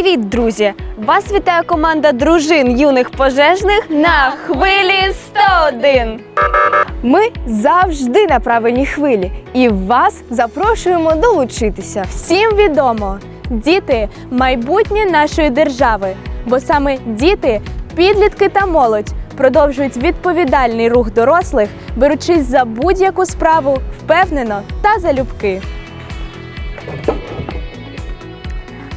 Привіт, друзі! Вас вітає команда дружин юних пожежних на хвилі 101. Ми завжди на правильній хвилі і вас запрошуємо долучитися. Всім відомо, діти майбутнє нашої держави, бо саме діти, підлітки та молодь продовжують відповідальний рух дорослих, беручись за будь-яку справу впевнено та залюбки.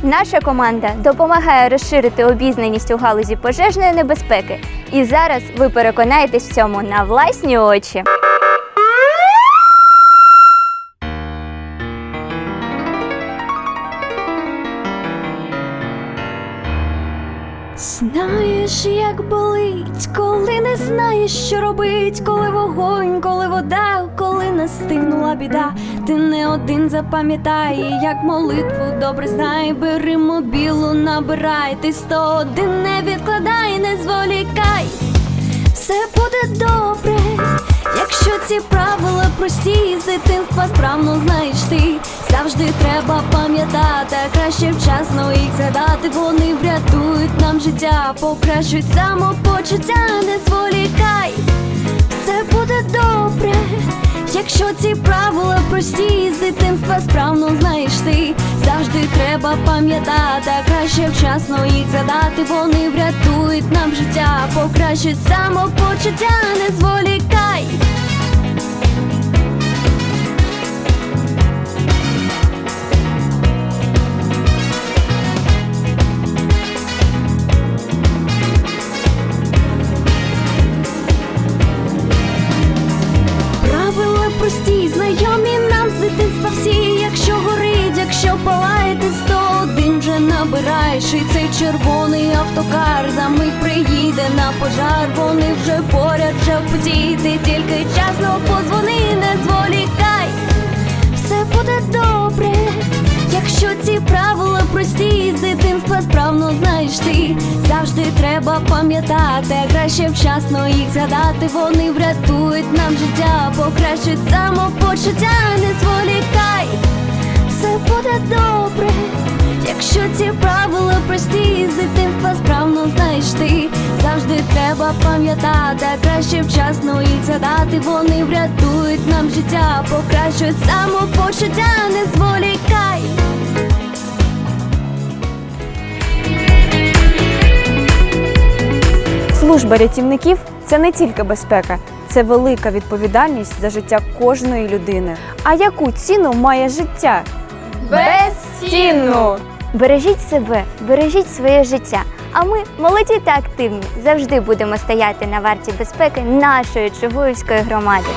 Наша команда допомагає розширити обізнаність у галузі пожежної небезпеки. І зараз ви переконаєтесь в цьому на власні очі. Знаєш, як болить, коли не знаєш, що робить, коли вогонь, коли вода, коли настигнула біда. Ти не один запам'ятай, як молитву добре знай, бери мобілу, набирай, ти сто один не відкладай, не зволікай, все буде добре. Якщо ці правила прості, з дитинства справно знаєш ти, завжди треба пам'ятати, краще вчасно їх згадати. Вони врятують нам життя, покращують самопочуття, не зволікай, все буде добре. Якщо ці правила прості, з дитинства справно знаєш ти, завжди треба пам'ятати, а краще вчасно їх задати. Вони врятують нам життя, покращить самопочуття, не зволікай. Набираєш. Цей червоний автокар за мить приїде на пожар. Вони вже поряд, вже в тільки часно позвони, не зволікай. Все буде добре. Якщо ці правила прості, з дитинства справно знаєш ти, завжди треба пам'ятати, краще вчасно їх згадати. Вони врятують нам життя, покращують самопочуття, не зволікай, все буде добре. Якщо ці правила прості, з дитинства справно знаєш ти, завжди треба пам'ятати, а краще вчасно їх згадати. Вони врятують нам життя, покращують самопочуття, не зволікай. Служба рятівників це не тільки безпека, це велика відповідальність за життя кожної людини. А яку ціну має життя? Безцінну! Бережіть себе, бережіть своє життя. А ми, молоді та активні, завжди будемо стояти на варті безпеки нашої Чугуївської громади.